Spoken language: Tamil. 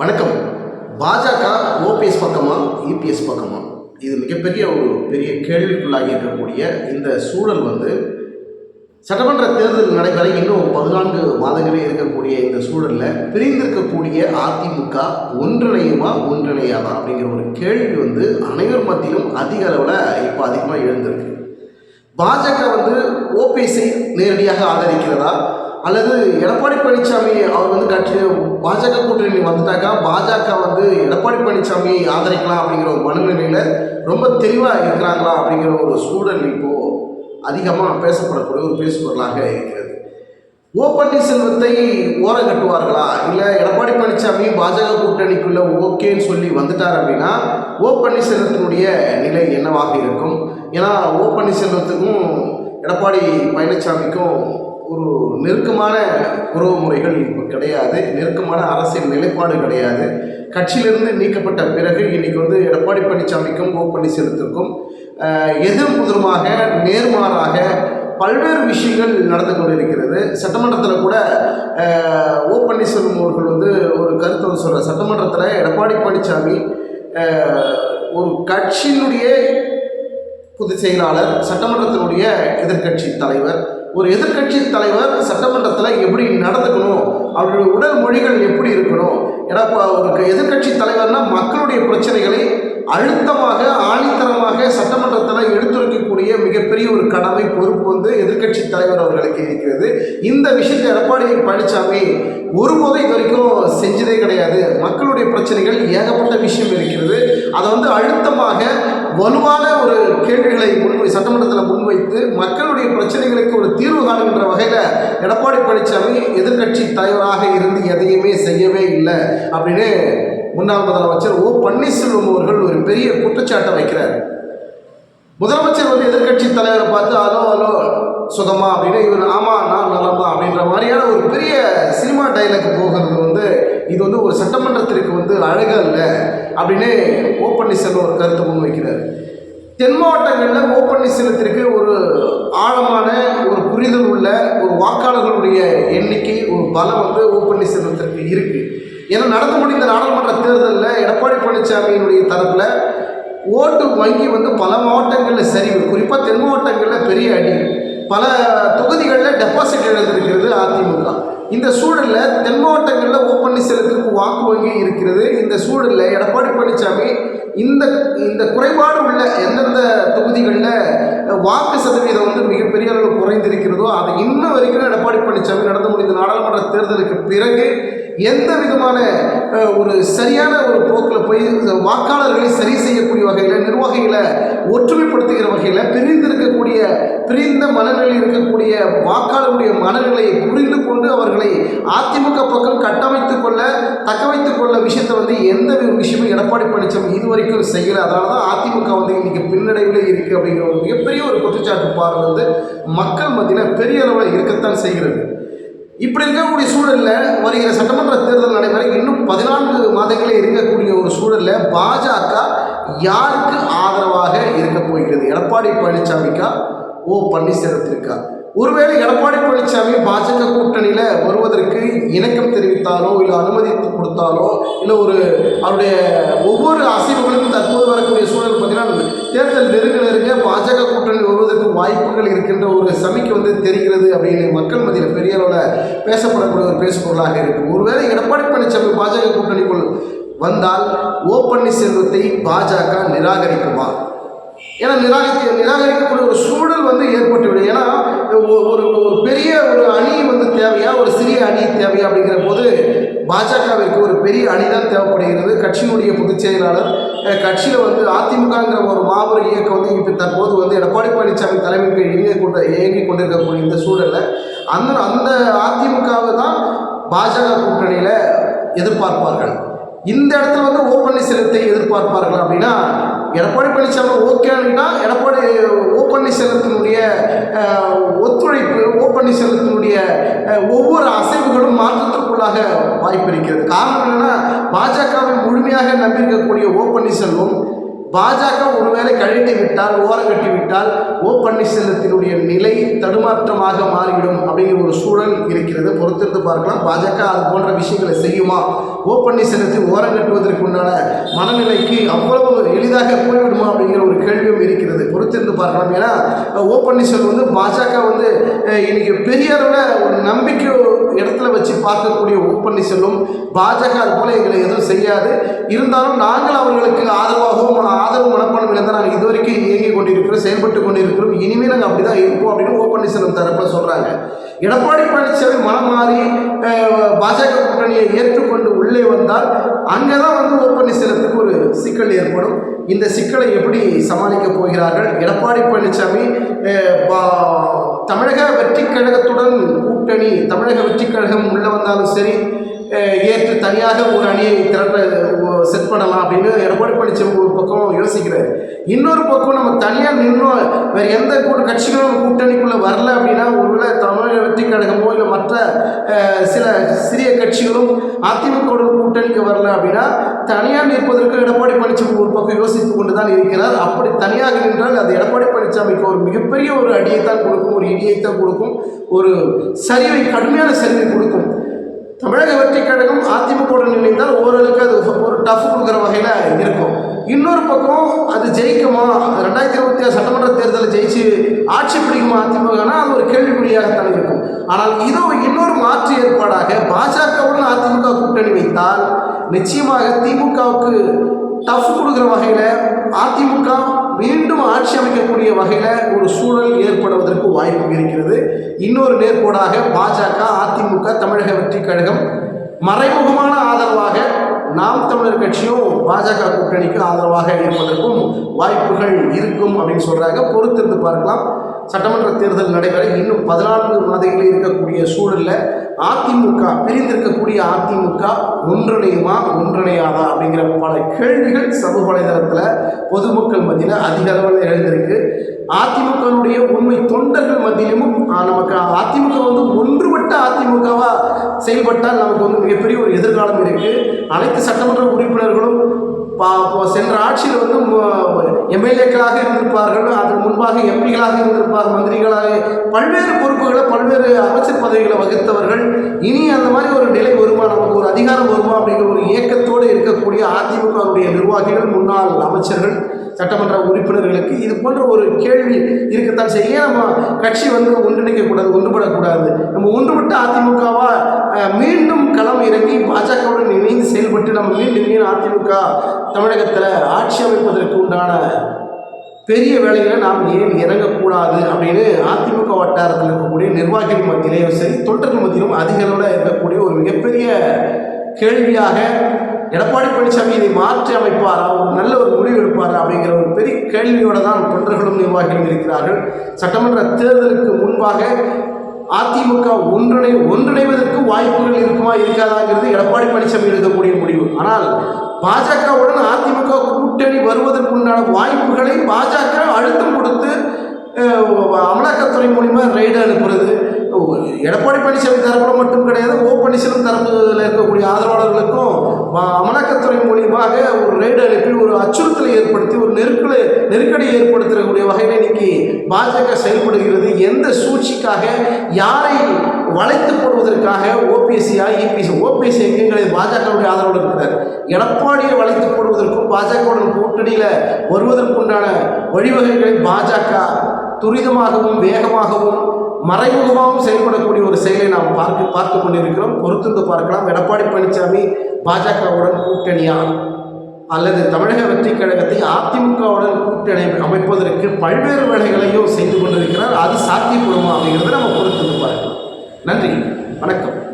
வணக்கம். பாஜக ஓபிஎஸ் பக்கமா இபிஎஸ் பக்கமா? இது மிகப்பெரிய ஒரு பெரிய கேள்விக்குள்ளாகி இருக்கக்கூடிய இந்த சூழல் வந்து சட்டமன்ற தேர்தல் நடைபெற இன்னும் பதினான்கு மாதங்களே இருக்கக்கூடிய இந்த சூழலில் பிரிந்திருக்கக்கூடிய அதிமுக ஒன்றிணையுமா ஒன்றிணையாதா அப்படிங்கிற ஒரு கேள்வி வந்து அனைவர் மத்தியிலும் அதிக அளவில் இப்போ அதிகமாக எழுந்திருக்கு. பாஜக வந்து ஓபிஎஸ்ஐ நேரடியாக ஆதரிக்கிறதா? அல்லது எடப்பாடி பழனிசாமி அவர் வந்து கட்சி பாஜக கூட்டணி வந்துட்டாக்கா பாஜக வந்து எடப்பாடி பழனிசாமியை ஆதரிக்கலாம் அப்படிங்கிற ஒரு மனநிலையில் ரொம்ப தெளிவாக இருக்கிறாங்களா அப்படிங்கிற ஒரு சூழல் இப்போது அதிகமாக பேசப்படக்கூடிய ஒரு பேசுபொருளாக இருக்கிறது. ஓ பன்னீர்செல்வத்தை ஓரம் கட்டுவார்களா இல்லை எடப்பாடி பழனிசாமி பாஜக கூட்டணிக்குள்ள ஓகேன்னு சொல்லி வந்துட்டார் அப்படின்னா ஓ பன்னீர்செல்வத்தினுடைய நிலை என்னவாக இருக்கும்? ஏன்னா ஓ பன்னீர்செல்வத்துக்கும் எடப்பாடி பழனிசாமிக்கும் ஒரு நெருக்கமான உறவு முறைகள் இப்போ கிடையாது. நெருக்கமான அரசியல் நிலைப்பாடு கிடையாது. கட்சியிலிருந்து நீக்கப்பட்ட பிறகு இன்றைக்கி வந்து எடப்பாடி பழனிசாமிக்கும் ஓ பன்னீர்செல்வத்திற்கும் ஆஹ், எதிர் நேர்மாறாக பல்வேறு விஷயங்கள் நடந்து கொண்டிருக்கிறது. சட்டமன்றத்தில் கூட ஓ பன்னீர்செல்வம் அவர்கள் வந்து ஒரு கருத்தை வந்து சொல்கிறார் சட்டமன்றத்தில் எடப்பாடி பழனிசாமி ஒரு கட்சியினுடைய பொதுச் செயலாளர் சட்டமன்றத்தினுடைய எதிர்க்கட்சி தலைவர் ஒரு எதிர்க்கட்சி தலைவர் சட்டமன்றத்தில் எப்படி நடந்துக்கணும்? அவருடைய உடல் மொழிகள் எப்படி இருக்கணும்? ஏன்னா அவருக்கு ஒரு எதிர்க்கட்சி தலைவர்னால் மக்களுடைய பிரச்சனைகளை அழுத்தமாக ஆணித்தரமாக சட்டமன்றத்தில் எடுத்துரைக்கக்கூடிய மிகப்பெரிய ஒரு கடமை பொறுப்பு வந்து எதிர்க்கட்சி தலைவர் அவர்களுக்கு இருக்கிறது. இந்த விஷயத்தை எடப்பாடி பழனிசாமி ஒருபோதும் இது வரைக்கும் செஞ்சதே கிடையாது. மக்களுடைய பிரச்சனைகள் ஏகப்பட்ட விஷயம் இருக்கிறது. அதை வந்து அழுத்தமாக வலுவான ஒரு கேள்விகளை முன்வை சட்டமன்றத்தில் முன்வைத்து மக்களுடைய பிரச்சனைகளுக்கு ஒரு தீர்வு காணுகின்ற வகையில் எடப்பாடி பழனிசாமி எதிர்க்கட்சி தலைவராக இருந்து எதையுமே செய்யவே இல்லை அப்படின்னு முன்னாள் முதலமைச்சர் ஓ பன்னீர்செல்வம் அவர்கள் ஒரு பெரிய குற்றச்சாட்டை வைக்கிறார். முதலமைச்சர் வந்து எதிர்க்கட்சி தலைவரை பார்த்து அலோ அலோ சுகமா? அப்படின்னு இவர் ஆமா நான் நலமா அப்படின்ற மாதிரியான ஒரு பெரிய சினிமா டைலாக் போகிறது வந்து இது வந்து ஒரு சட்டமன்றத்திற்கு வந்து அழகு இல்லை அப்படின்னு ஓ பன்னீர்செல்வம் ஒரு கருத்தை முன்வைக்கிறார் தென் மாவட்டங்களில் ஓ பன்னீர்செல்வத்திற்கு ஒரு ஆழமான ஒரு புரிதல் உள்ள ஒரு வாக்காளர்களுடைய எண்ணிக்கை ஒரு பலம் வந்து ஓ பன்னீர்செல்வத்திற்கு இருக்குது ஏன்னா நடந்து முடிந்த நாடாளுமன்ற தேர்தலில் எடப்பாடி பழனிசாமியினுடைய தரப்பில் ஓட்டு வங்கி வந்து பல மாவட்டங்களில் சரிவு. குறிப்பாக தென் மாவட்டங்களில் பெரிய அடி. பல தொகுதிகளில் டெபாசிட் இழந்திருக்கிறது அதிமுக. இந்த சூழலில் தென் மாவட்டங்களில் ஓ பன்னீர்செல்வத்திற்கு வாக்கு வங்கி இருக்கிறது. இந்த சூழலில் எடப்பாடி பழனிசாமி இந்த இந்த குறைபாடு உள்ள எந்தெந்த தொகுதிகளில் வாக்கு சதவீதம் வந்து மிகப்பெரிய அளவில் குறைந்திருக்கிறதோ அதை இன்ன வரைக்கும் எடப்பாடி பழனிசாமி நடந்து முடிந்த நாடாளுமன்ற தேர்தலுக்கு பிறகு எந்த விதமான ஒரு சரியான ஒரு போக்கில் போய் இந்த வாக்காளர்களை சரி செய்யக்கூடிய வகையில் நிர்வாகிகளை ஒற்றுமைப்படுத்துகிற வகையில் பிரிந்திருக்கக்கூடிய பிரிந்த மனநிலை இருக்கக்கூடிய வாக்காளருடைய மனநிலையை புரிந்து கொண்டு அவர்களை அதிமுக பக்கம் கட்டமைத்து கொள்ள தக்க வைத்துக் கொள்ள விஷயத்தை வந்து எந்த ஒரு விஷயமும் எடப்பாடி பழனிசாமி இது வரைக்கும் செய்யலை. அதனால தான் அதிமுக வந்து இன்னைக்கு பின்னடைவில் இருக்குது அப்படிங்கிற ஒரு மிகப்பெரிய ஒரு குற்றச்சாட்டு பார்வை வந்து மக்கள் மத்தியில் பெரிய அளவில் இருக்கத்தான் செய்கிறது. இப்படி இருக்கக்கூடிய சூழலில் வருகிற சட்டமன்ற தேர்தல் நடைபெற இன்னும் பதினான்கு மாதங்களே இருக்கக்கூடிய ஒரு சூழலில் பாஜக யாருக்கு ஆதரவாக இருக்க போகிறது? எடப்பாடி பழனிசாமிக்கா ஓ பன்னீர்செல்வத்திற்கா? ஒருவேளை எடப்பாடி பழனிசாமி பாஜக கூட்டணியில் வருவதற்கு இணக்கம் தெரிவித்தாலோ இல்லை அனுமதி கொடுத்தாலோ இல்லை ஒரு அவருடைய ஒவ்வொரு அசைவுகளுக்கும் தற்போது வரக்கூடிய சூழல் பார்த்தீங்கன்னா தேர்தல் நெருங்க நெருங்க பாஜக கூட்டணி வருவதற்கு வாய்ப்புகள் இருக்கின்ற ஒரு சமிக்கை வந்து தெரிகிறது அப்படின்னு மக்கள் மத்தியில் பெரிய அளவில் பேசப்படக்கூடிய ஒரு பேசுபொருளாக இருக்கும் ஒருவேளை எடப்பாடி பழனிசாமி பாஜக கூட்டணிக்குள் வந்தால் ஓ பன்னீர்செல்வத்தை பாஜக நிராகரிக்குமா? ஏன்னா நிராகரிக்க நிராகரிக்கக்கூடிய ஒரு சூழல் வந்து ஏற்பட்டுவிடும். ஏன்னா ஒரு ஒரு பெரிய ஒரு அணி வந்து தேவையா? ஒரு சிறிய அணி தேவையா அப்படிங்கிற போது பாஜகவிற்கு ஒரு பெரிய அணி தான் தேவைப்படுகிறது. கட்சியினுடைய பொதுச் செயலாளர் கட்சியில் வந்து அதிமுகங்கிற ஒரு மாபெரும் இயக்கம் வந்து இப்போ தற்போது வந்து எடப்பாடி பழனிசாமி தலைமை கீழ் இயங்கி கொண்டு இயங்கி கொண்டிருக்கக்கூடிய இந்த சூழலில் அந்த அந்த அதிமுகவை தான் பாஜக கூட்டணியில் எதிர்பார்ப்பார்கள். இந்த இடத்துல வந்து ஓ பன்னீர்செல்வத்தை எதிர்பார்ப்பார்கள் அப்படின்னா எடப்பாடி பழனிசாமி ஓகேன்னா எடப்பாடி ஓ பன்னீர்செல்வத்தினுடைய அஹ், ஒத்துழைப்பு ஓ பன்னீர்செல்வத்தினுடைய அஹ், ஒவ்வொரு அசைவுகளும் மாற்றத்திற்குள்ளாக வாய்ப்பு இருக்கிறது காரணம் பாஜக ஒருவேளை கழட்டி விட்டால் ஓரங்கட்டி விட்டால் ஓ பன்னீர்செல்வத்தினுடைய நிலை தடுமாற்றமாக மாறிவிடும் அப்படிங்கிற ஒரு சூழல் இருக்கிறது. பொறுத்திருந்து பார்க்கலாம். பாஜக அது போன்ற விஷயங்களை செய்யுமா? ஓ பன்னீர்செல்வத்தை ஓரங்கட்டுவதற்கு உண்டான மனநிலைக்கு அவ்வளவு எளிதாக போய்விடுமா அப்படிங்கிற ஒரு கேள்வியும் இருக்கிறது. பொறுத்திருந்து பார்க்கலாம். ஏன்னா ஓ பன்னீர்செல்வம் வந்து பாஜக வந்து இன்னைக்கு பெரிய அளவில் ஒரு நம்பிக்கை இடத்துல வச்சு பார்க்கக்கூடிய ஓ பன்னீர்செல்வம் பாஜக அது போல எங்களை எதுவும் செய்யாது. இருந்தாலும் நாங்கள் அவர்களுக்கு ஆதரவாகவும் ஆதரவு மனப்பான்மையில் தான் நாங்கள் இதுவரைக்கும் இயங்கி கொண்டிருக்கிறோம் செயல்பட்டு கொண்டிருக்கிறோம். இனிமேல் நாங்கள் அப்படி தான் இருப்போம் அப்படின்னு ஓ பன்னீர்செல்வம் தரப்பில் சொல்கிறாங்க எடப்பாடி பழனிசாமி மனம் மாறி பாஜக கூட்டணியை ஏற்றுக்கொண்டு உள்ளே வந்தால் அங்கே தான் வந்து ஓ பன்னீர்செல்வத்துக்கு ஒரு சிக்கல் ஏற்படும். இந்த சிக்கலை எப்படி சமாளிக்க போகிறார்கள்? எடப்பாடி பழனிசாமி பா- தமிழக வெற்றி கழகத்துடன் கூட்டணி தமிழக வெற்றி கழகம் உள்ளே வந்தாலும் சரி ஏற்று தனியாக ஒரு அணியை திரட்ட பண்ணலாம் அப்படின்னு எடப்பாடி பழனிசாமி ஒரு பக்கம் யோசிக்கிறார். இன்னொரு பக்கம் நம்ம தனியாக நின்றோம் வேறு எந்த கூட கட்சிகளும் கூட்டணிக்குள்ளே வரல அப்படின்னா ஒருவேளை தமிழக வெற்றி கழகமோ இல்லை மற்ற சில சிறிய கட்சிகளும் அதிமுக கூட்டணிக்கு வரல அப்படின்னா தனியாக நிற்பதற்கு எடப்பாடி பழனிசாமி ஒரு பக்கம் யோசித்து கொண்டு தான் இருக்கிறார். அப்படி தனியாக நின்றால் அது எடப்பாடி பழனிசாமிக்கு ஒரு மிகப்பெரிய ஒரு அடியை தான் கொடுக்கும் ஒரு இடியை தான் கொடுக்கும் ஒரு சரிவை கடுமையான சரிவை கொடுக்கும். தமிழக வெற்றி கழகம் அதிமுகவுடன் இணைந்தால் ஓரளவுக்கு அது ஒரு டஃப் கொடுக்குற வகையில் இருக்கும். இன்னொரு பக்கம் அது ஜெயிக்குமா? ரெண்டாயிரத்தி இருபத்தி ஆறு சட்டமன்ற தேர்தலில் ஜெயிச்சு ஆட்சி பிடிக்குமா அதிமுகனா? அது ஒரு கேள்விக்குறியாகத்தான் இருக்கும். ஆனால் இதோ இன்னொரு மாற்று ஏற்பாடாக பாஜகவுடன் அதிமுக கூட்டணி வைத்தால் நிச்சயமாக திமுகவுக்கு டஃப் கொடுக்குற வகையில் அதிமுக மீண்டும் ஆட்சி அமைக்கக்கூடிய வகையில் ஒரு சூழல் வாய்ப்பு இருக்கிறது. இன்னொரு நேர்கோடாக பாஜக அதிமுக தமிழக வெற்றி கழகம் மறைமுகமான ஆதரவாக நாம் தமிழர் கட்சியும் பாஜக கூட்டணிக்கு ஆதரவாக இருப்பதற்கும் வாய்ப்புகள் இருக்கும் அப்படின்னு சொல்கிறாங்க பொறுத்திருந்து பார்க்கலாம். சட்டமன்ற தேர்தல் நடைபெற இன்னும் பதினான்கு மாதங்களில் இருக்கக்கூடிய சூழலில் அதிமுக பிரிந்திருக்கக்கூடிய அதிமுக ஒன்றிணையுமா ஒன்றிணையாதா அப்படிங்கிற பல கேள்விகள் சமூக வலைதளத்தில் பொதுமக்கள் மத்தியில் அதிக அளவில் எழுந்திருக்கு. அதிமுகனுடைய உண்மை தொண்டர்கள் மத்தியிலும் நமக்கு அதிமுக வந்து ஒன்றுபட்ட அதிமுகவாக செயல்பட்டால் நமக்கு வந்து மிகப்பெரிய ஒரு எதிர்காலம் இருக்குது அனைத்து சட்டமன்ற உறுப்பினர்களும் பா- இப்போ சென்ற ஆட்சியில் வந்து எம்எல்ஏக்களாக இருந்திருப்பார்கள் அதன் முன்பாக எம்பிகளாக இருந்திருப்பார் மந்திரிகளாக பல்வேறு பொறுப்புகளை பல்வேறு அமைச்சர் பதவிகளை வகித்தவர்கள். இனி அந்த மாதிரி ஒரு நிலை வருமா? நமக்கு ஒரு அதிகாரம் வருமா? அப்படிங்கிற ஒரு இயக்கத்தோடு இருக்கக்கூடிய அதிமுகவுடைய நிர்வாகிகள் முன்னாள் அமைச்சர்கள். சட்டமன்ற உறுப்பினர்களுக்கு இது போன்ற ஒரு கேள்வி இருக்கத்தான் செய்ய நம்ம கட்சி வந்து ஒன்றிணைக்கக்கூடாது ஒன்றுபடக்கூடாது? நம்ம ஒன்றுபட்டு அதிமுகவா? மீண்டும் களம் இறங்கி பாஜகவுடன் இணைந்து செயல்பட்டு நம்ம மீண்டும் மீண்டும் அதிமுக தமிழகத்தில் ஆட்சி அமைப்பதற்கு உண்டான பெரிய வேலைகளை நாம் ஏன் இறங்கக்கூடாது அப்படின்னு அதிமுக வட்டாரத்தில் இருக்கக்கூடிய நிர்வாகிகள் மத்தியிலேயும் சரி தொண்டர்கள் மத்தியிலும் அதிக அளவில் இருக்கக்கூடிய ஒரு மிகப்பெரிய கேள்வியாக எடப்பாடி பழனிசாமி இதை மாற்றி அமைப்பாரா? ஒரு நல்ல ஒரு முடிவு எடுப்பாரா? அப்படிங்கிற ஒரு பெரிய கேள்வியோடு தான் தொண்டர்களும் நிர்வாகிகளும் இருக்கிறார்கள். சட்டமன்ற தேர்தலுக்கு முன்பாக அதிமுக ஒன்றிணை ஒன்றிணைவதற்கு வாய்ப்புகள் இருக்குமா இருக்காதாங்கிறது எடப்பாடி பழனிசாமி எடுக்கக்கூடிய முடிவு. ஆனால் பாஜகவுடன் அதிமுக கூட்டணி வருவதற்குண்டான வாய்ப்புகளை பாஜக அழுத்தம் கொடுத்து அமலாக்கத்துறை மூலிமா ரெய்டு அனுப்புறது. எடப்பாடி பழனிசாமி தரப்புல மட்டும் கிடையாது ஓ பன்னீர்செல்வம் தரப்பில் இருக்கக்கூடிய ஆதரவாளர்களுக்கும் அமலாக்கத்துறை மூலியமாக ஒரு ரெய்டு அனுப்பி ஒரு அச்சுறுத்தலை ஏற்படுத்தி ஒரு நெருக்கடி நெருக்கடியை ஏற்படுத்தக்கூடிய வகையில் இன்னைக்கு பாஜக செயல்படுகிறது. எந்த சூழ்ச்சிக்காக யாரை வளைத்து போடுவதற்காக ஓபிஎஸ்சியா இபிஎஸ் ஓபிஎஸ்சி எங்கேங்கிறது பாஜகவுடைய ஆதரவோடு இருக்கிறார். எடப்பாடியை வளைத்து போடுவதற்கும் பாஜகவுடன் கூட்டணியில் வருவதற்குண்டான வழிவகைகளை பாஜக துரிதமாகவும் வேகமாகவும் மறைமுகமாகவும் செயல்படக்கூடிய ஒரு செயலை நாம் பார்க்க பார்த்து கொண்டிருக்கிறோம். பொறுத்திருந்து பார்க்கலாம். எடப்பாடி பழனிசாமி பாஜகவுடன் கூட்டணியா? அல்லது தமிழக வெற்றி கழகத்தை அதிமுகவுடன் கூட்டணி அமைப்பதற்கு பல்வேறு வேலைகளையும் செய்து கொண்டிருக்கிறார். அது சாத்தியப்படுமா அப்படிங்கிறத நம்ம பொறுத்திருந்து பார்க்கலாம். நன்றி. வணக்கம்.